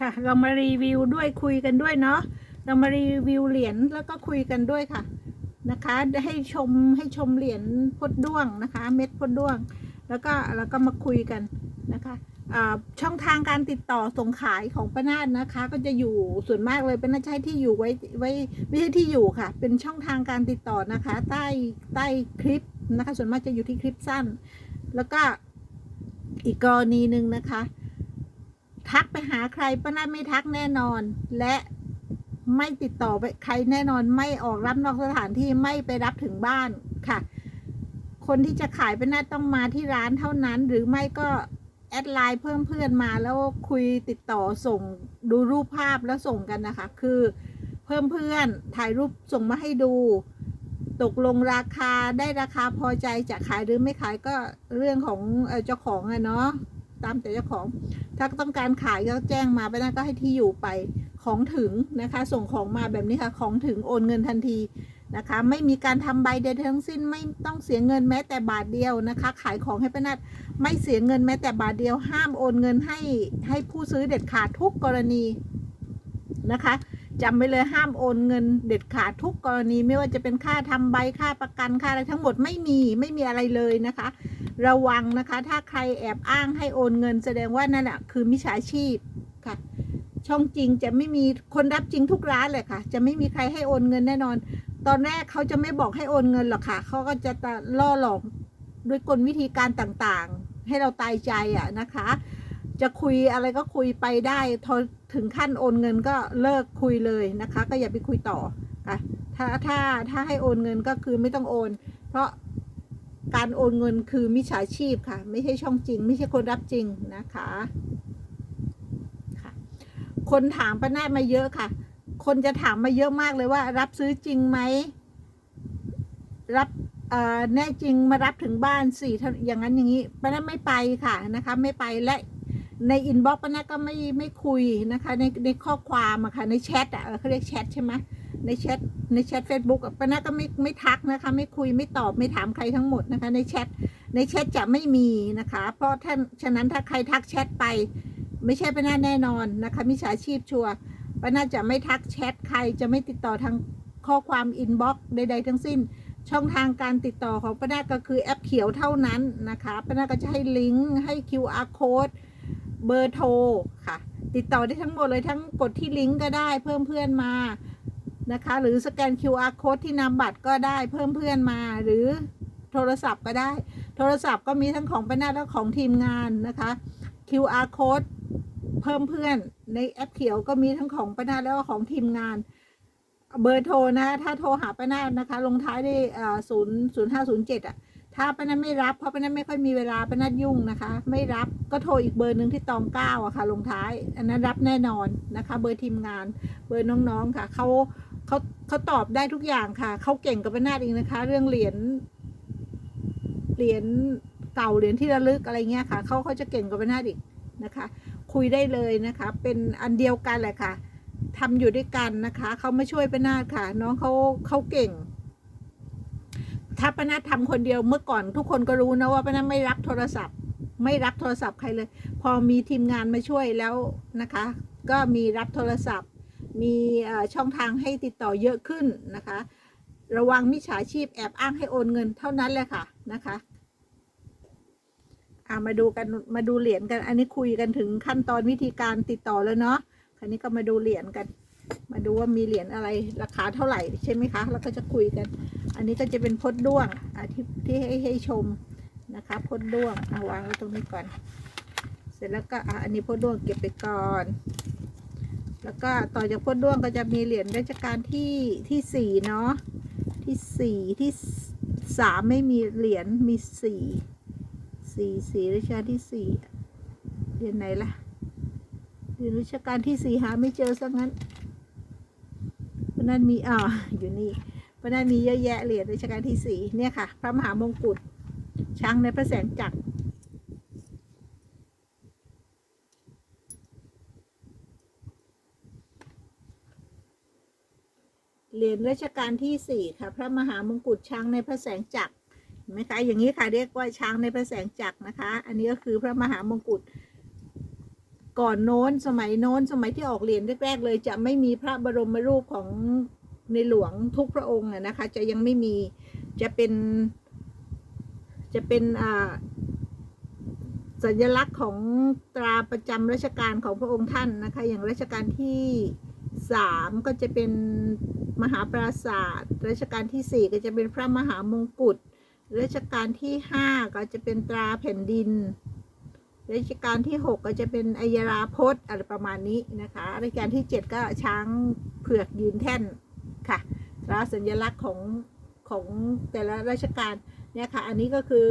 ค่ะ เรามารีวิวด้วยคุยกันด้วยเนาะเรามารีวิวเหรียญแล้วก็คุยกันด้วยค่ะนะคะให้ชมให้ชมเหรียญพดด้วงนะคะ เม็ดพดด้วง แล้วก็แล้วก็มาคุยกันนะคะช่องทางการติดต่อส่งขายของป้านาดนะคะ ก็จะอยู่ส่วนมากเลยเป็นน่าใช้ที่อยู่ไว้ไว้ไม่ใช่ที่อยู่ค่ะ เป็นช่องทางการติดต่อนะคะ ใต้ใต้คลิปนะคะ ส่วนมากจะอยู่ที่คลิปสั้น แล้วก็อีกกรณีหนึ่งนะคะ ทักไปหาใครป้านาไม่ทักแน่นอน และไม่ติดต่อไปใครแน่นอนไม่ออกรับนอกสถานที่ไม่ไปรับถึงบ้านค่ะ คนที่จะขายป้านาต้องมาที่ร้านเท่านั้น หรือไม่ก็แอดไลน์เพิ่มเพื่อนมาแล้วคุยติดต่อส่งดูรูปภาพแล้วส่งกันนะคะ คือเพิ่มเพื่อนถ่ายรูปส่งมาให้ดู ตกลงราคาได้ราคาพอใจจะขายหรือไม่ขายก็เรื่องของเจ้าของอะเนาะ ตามแต่เจ้าของ ถ้าต้องการขายก็แจ้งมาไปนะก็ให้ที่อยู่ไปของถึงนะคะ ส่งของมาแบบนี้ค่ะ ของถึงโอนเงินทันทีนะคะ ไม่มีการทำใบใดทั้งสิ้นไม่ต้องเสียเงินแม้แต่บาทเดียวนะคะ ขายของให้ป้านัดไม่เสียเงินแม้แต่บาทเดียว ห้ามโอนเงินให้ให้ผู้ซื้อเด็ดขาดทุกกรณีนะคะจำไปเลยห้ามโอนเงินเด็ดขาดทุกกรณี ไม่ว่าจะเป็นค่าทำใบค่าประกันค่าอะไรทั้งหมดไม่มีไม่มีอะไรเลยนะคะ ระวังนะคะ ถ้าใครแอบอ้างให้โอนเงินแสดงว่านั่นแหะคือมิจฉาชีพค่ะ ช่องจริงจะไม่มีคนรับจริงทุกร้านเลยค่ะ จะไม่มีใครให้โอนเงินแน่นอน ตอนแรกเขาจะไม่บอกให้โอนเงินหรอกค่ะเขาก็จะล่อหลอกด้วยกลวิธีการต่างๆ ให้เราตายใจอะนะคะ จะคุยอะไรก็คุยไปได้ทอถึงขั้นโอนเงินก็เลิกคุยเลยนะคะ ก็อย่าไปคุยต่อค่ะถ้าถ้าถ้าให้โอนเงินก็คือไม่ต้องโอน เพราะ การโอนเงินคือมิจฉาชีพค่ะ ไม่ใช่ช่องจริง ไม่ใช่คนรับจริงนะคะค่ะ คนถามป้าแน่มาเยอะค่ะ คนจะถามมาเยอะมากเลยว่า รับซื้อจริงไหมรับเอ่อแน่จริงมารับถึงบ้านสี่ท่าอย่างนั้นอย่างนี้ป้าแน่ไม่ไปค่ะนะคะ ไม่ไปและในอินบ็อกซ์ป้าแน่ก็ไม่ไม่คุยนะคะ ในในข้อความอะค่ะในแชทอะเขาเรียกแชทใช่ไหม ในแชทในแชทเฟซบุ๊กป้าน่ก็ไม่ไม่ทักนะคะ ไม่คุยไม่ตอบไม่ถามใครทั้งหมดนะคะ ในแชทในแชทจะไม่มีนะคะ เพราะท่านฉะนั้นถ้าใครทักแชทไป ไม่ใช่ป้าน่แน่นอนนะคะมิจฉาชีพชัวป้าน่าจะไม่ทักแชทใครจะไม่ติดต่อทางข้อความอินบ็อกซ์ใด ๆ ทั้งสิ้น ช่องทางการติดต่อของป้านาก็คือแอปเขียวเท่านั้นนะคะป้านาก็จะให้ลิงก์ให้ QR code เบอร์โทรค่ะ ติดต่อได้ทั้งหมดเลยทั้งกดที่ลิงก์ก็ได้เพิ่มเพื่อนมา นะคะ หรือสแกน QR code ที่นำบัตรก็ได้เพิ่มเพื่อนมาหรือโทรศัพท์ก็ได้ โทรศัพท์ก็มีทั้งของป้านาและของทีมงานนะคะ QR code เพิ่มเพื่อนในแอปเขียวก็มีทั้งของป้านาแล้วก็ของทีมงาน เบอร์โทรนะถ้าโทรหาป้านานะคะ ลงท้ายด้วยศูนย์ศูนย์ห้าศูนย์เจ็ดอะถ้าป้านาไม่รับเพราะป้านาไม่ค่อยมีเวลาป้านายุ่งนะคะ ไม่รับก็โทรอีกเบอร์หนึ่งที่ตองเก้าอะค่ะ ลงท้าย อันนั้นรับแน่นอนนะคะ เบอร์ทีมงาน เบอร์น้องๆค่ะเขา เขาเขาตอบได้ทุกอย่างค่ะ เขาเก่งกับป้านาเองนะคะ เรื่องเหรียญเหรียญเก่าเหรียญที่ระลึกอะไรเงี้ยค่ะเขาเขาจะเก่งกับป้านาอีกนะคะ คุยได้เลยนะคะ เป็นอันเดียวกันแหละค่ะทำอยู่ด้วยกันนะคะเขามาช่วยป้านาดค่ะ น้องเขาเขาเก่งถ้าปนาดทำคนเดียวเมื่อก่อนทุกคนก็รู้นะว่าปนาดไม่รับโทรศัพท์ ไม่รับโทรศัพท์ใครเลย พอมีทีมงานมาช่วยแล้วนะคะ ก็มีรับโทรศัพท์ มีช่องทางให้ติดต่อเยอะขึ้นนะคะ ระวังมิจฉาชีพแอบอ้างให้โอนเงินเท่านั้นเลยค่ะนะคะอามาดูกันมาดูเหรียญกัน อันนี้คุยกันถึงขั้นตอนวิธีการติดต่อแล้วเนาะคราวนี้ก็มาดูเหรียญกัน มาดูว่ามีเหรียญอะไรราคาเท่าไหร่ใช่ไหมคะแล้วก็จะคุยกัน อันนี้ก็จะเป็นพดด้วงที่ที่ให้ให้ชมนะคะพดด้วงเอาวางไว้ตรงนี้ก่อน เสร็จแล้วก็อันนี้พดด้วงเก็บไปก่อน แล้วก็ต่อจากพดด้วงก็จะมีเหรียญราชการที่ที่สี่เนาะที่สี่ที่สามไม่มีเหรียญมีสี่สี่สี่รัชกาลที่สี่เหรียนไหนล่ะเหรียนรัชกาลที่สี่หาไม่เจอสักงั้นเพราะนั้นมีอ่าอยู่นี่เพราะนั้นมีเยอะแยะเหรียญรัชกาลที่สี่เนี่ยค่ะ พระมหามงกุฎช้างในพระแสงจักร เหรียญรัชกาลที่สี่ค่ะ พระมหามงกุฎช้างในพระแสงจักรเห็นไหมคะอย่างนี้ค่ะเรียกว่าช้างในพระแสงจักรนะคะ อันนี้ก็คือพระมหามงกุฎก่อนโน้นสมัยโน้นสมัยที่ออกเหรียญแรกๆเลยจะไม่มีพระบรมรูปของในหลวงทุกพระองค์นะคะ จะยังไม่มีจะเป็น จะเป็นอ่าสัญลักษณ์ของตราประจำราชการของพระองค์ท่านนะคะ อย่างรัชกาลที่สามก็จะเป็น มหาปราศาสตร์รัชกาลที่สี่ก็จะเป็นพระมหามงกุฎรัชกาลที่ห้าก็จะเป็นตราแผ่นดินรัชกาลที่หกก็จะเป็นอัยราพจน์อะไรประมาณนี้นะคะรัชกาลที่เจ็ดก็ช้างเผือกยืนแท่นค่ะตราสัญลักษณ์ของของแต่ละราชการเนี่ยค่ะ อันนี้ก็คือ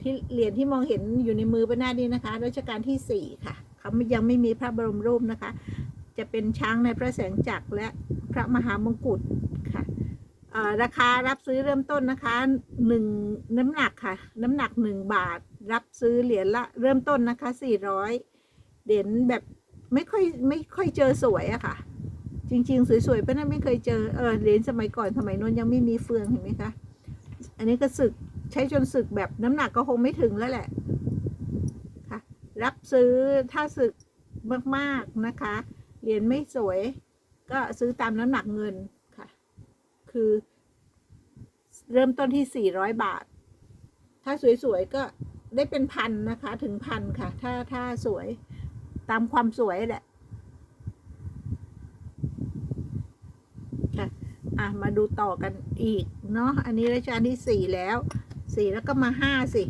ที่เหรียญที่มองเห็นอยู่ในมือป้านานี่นะคะรัชกาลที่สี่ค่ะเขายังไม่มีพระบรมรูปนะคะ จะเป็นช้างในพระแสงจักรและ พระมหามงกุฎค่ะราคารับซื้อเริ่มต้นนะคะหนึ่งน้ำหนักค่ะ น้ำหนักหนึ่งบาท รับซื้อเหรียญละเริ่มต้นนะคะสี่ร้อยเหรียญแบบไม่ค่อยไม่ค่อยเจอสวยอะค่ะ จริง ๆ สวยๆป้าะนั่นไม่เคยเจอเออเหรียญสมัยก่อนสมัยโน้นยังไม่มีเฟืองเห็นไหมคะอันนี้ก็สึกใช้จนสึกแบบน้ำหนักก็คงไม่ถึงแล้วแหละค่ะ รับซื้อถ้าสึกมากๆนะคะเหรียญไม่สวย ก็ซื้อตามน้ำหนักเงินค่ะ คือเริ่มต้นที่สี่ร้อยบาท ถ้าสวยๆ ก็ได้เป็นพันนะคะ ถึงพันค่ะ ถ้าถ้าสวยตามความสวยแหละ ค่ะ อะ มาดูต่อกันอีก เนาะ อันนี้รัชกาลที่สี่แล้ว สี่แล้วก็มาห้าสิ